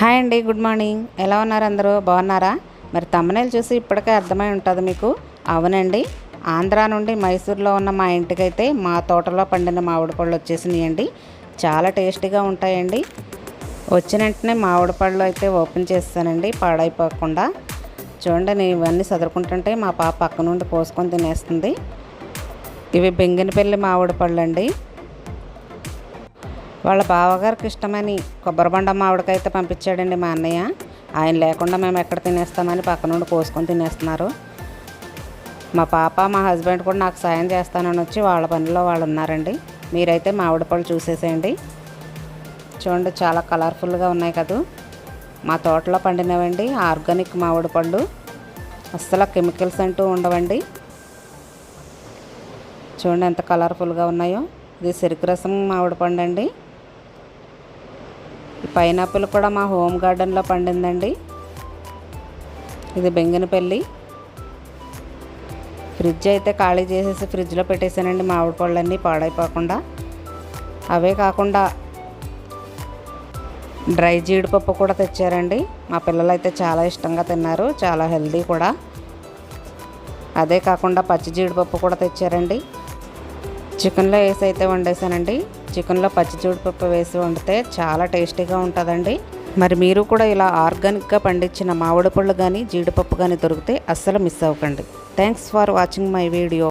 Hi అండి good morning. ఎలా ఉన్నారు అందరూ? బాగున్నారా? మరి తమ్మనేలు చూసి ఇప్పటికే అర్థమై ఉంటుంది మీకు. అవునండి. ఆంధ్రా నుండి మైసూర్లో ఉన్న మా ఇంటికైతే మా తోటలో పండిన మామిడి పళ్ళు వచ్చేసినాయండి. చాలా టేస్టీగా ఉంటాయండి. వచ్చిన వెంటనే మామిడి పళ్ళు అయితే ఓపెన్ చేస్తానండి పాడైపోకుండా. చూడండి నేను ఇవన్నీ చదువుకుంటుంటే మా పాప పక్క నుండి కోసుకొని తినేస్తుంది. ఇవి బెంగినపల్లి మామిడి పళ్ళు అండి వాళ్ళ బావగారికి ఇష్టమని కొబ్బరిబండ మామిడికైతే పంపించాడండి మా అన్నయ్య. ఆయన లేకుండా మేము ఎక్కడ తినేస్తామని పక్క నుండి కోసుకొని తినేస్తున్నారు. మా పాప మా హస్బెండ్ కూడా నాకు సాయం చేస్తానని వచ్చి వాళ్ళ పనిలో వాళ్ళు ఉన్నారండి. మీరైతే మామిడి పళ్ళు చూసేసేయండి. చూడండి చాలా కలర్ఫుల్గా ఉన్నాయి కదా. మా తోటలో పండినవండి ఆర్గానిక్ మామిడి పళ్ళు. అస్సలు కెమికల్స్ అంటూ ఉండవండి. చూడండి ఎంత కలర్ఫుల్గా ఉన్నాయో. ఇది చెరుకు రసం మామిడి పండు అండి పైనాపిల్ కూడా మా హోమ్ గార్డెన్లో పండిందండి. ఇది బెంగనపల్లి. ఫ్రిడ్జ్ అయితే ఖాళీ చేసేసి ఫ్రిడ్జ్లో పెట్టేశానండి మామిడి పళ్ళన్నీ పాడైపోకుండా. అవే కాకుండా డ్రై జీడిపప్పు కూడా తెచ్చారండి. మా పిల్లలు అయితే చాలా ఇష్టంగా తిన్నారు చాలా హెల్దీ కూడా. అదే కాకుండా పచ్చి జీడిపప్పు కూడా తెచ్చారండి. చికెన్లో వేసి అయితే వండేసానండి చికెన్లో పచ్చి జీడిపప్పు వేసి వండితే చాలా టేస్టీగా ఉంటుందండి. మరి మీరు కూడా ఇలా ఆర్గానిక్గా పండించిన మామిడి పళ్ళు కానీ జీడిపప్పు కానీ దొరికితే అస్సలు మిస్ అవ్వకండి. Thanks for watching my video